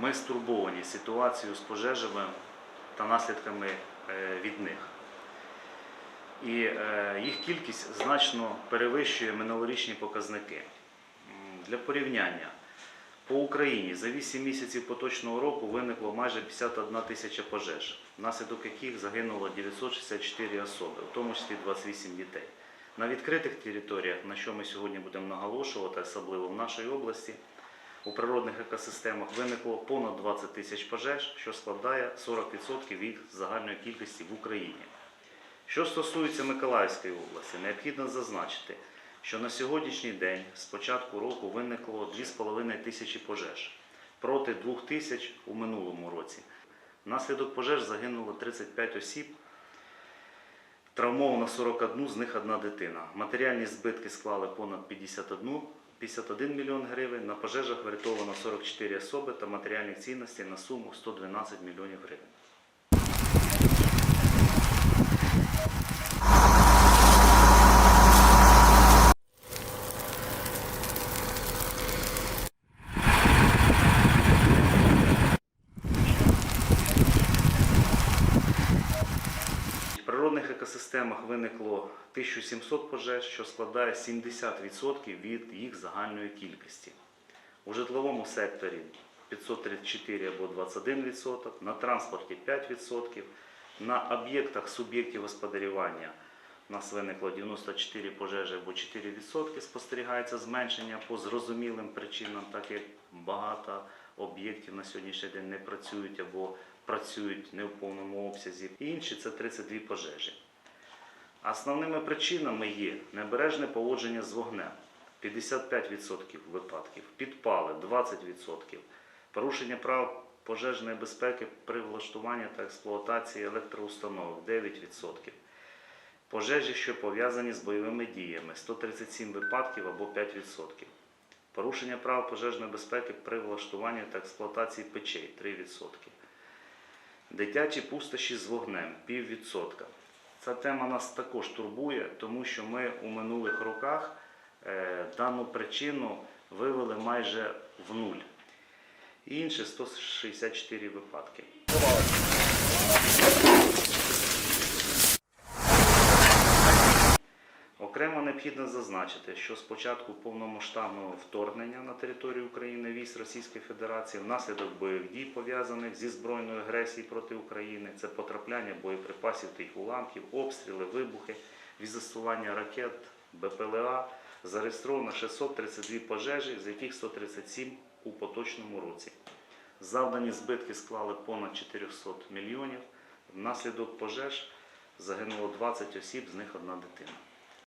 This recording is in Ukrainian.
ми стурбовані ситуацією з пожежами та наслідками е, від них. І е, їх кількість значно перевищує минулорічні показники. Для порівняння, по Україні за 8 місяців поточного року виникло майже 51 тисяча пожеж, внаслідок яких загинуло 964 особи, в тому числі 28 дітей. На відкритих територіях, на що ми сьогодні будемо наголошувати, особливо в нашій області, у природних екосистемах виникло понад 20 тисяч пожеж, що складає 40% від загальної кількості в Україні. Що стосується Миколаївської області, необхідно зазначити, що на сьогоднішній день з початку року виникло 2,5 тисячі пожеж проти 2 тисяч у минулому році. Внаслідок пожеж загинуло 35 осіб, травмовано 41, з них одна дитина. Матеріальні збитки склали понад 51, 51 мільйон гривень. На пожежах врятовано 44 особи та матеріальні цінності на суму 112 мільйонів гривень. В природних екосистемах виникло 1700 пожеж, що складає 70% від їх загальної кількості. У житловому секторі 534 або 21%, на транспорті 5%, на об'єктах суб'єктів господарювання у нас виникло 94 пожежі або 4%, спостерігається зменшення по зрозумілим причинам, так як багато об'єктів на сьогоднішній день не працюють або працюють не в повному обсязі. І інші це 32 пожежі. Основними причинами є небережне поводження з вогнем 55% випадків, підпали 20%, порушення прав пожежної безпеки при влаштуванні та експлуатації електроустановок 9%. Пожежі, що пов'язані з бойовими діями 137 випадків або 5%. Порушення прав пожежної безпеки при влаштуванні та експлуатації печей 3%. Дитячі пустощі з вогнем піввідсотка. Ця тема нас також турбує, тому що ми у минулих роках е, дану причину вивели майже в нуль. І інші 164 випадки. Окремо необхідно зазначити, що з початку повномасштабного вторгнення на територію України військ Російської Федерації внаслідок бойових дій, пов'язаних зі збройною агресією проти України, це потрапляння боєприпасів та їх уламків, обстріли, вибухи, від застосування ракет, БПЛА, зареєстровано 632 пожежі, з яких 137 у поточному році. Завдані збитки склали понад 400 мільйонів. Внаслідок пожеж загинуло 20 осіб, з них одна дитина.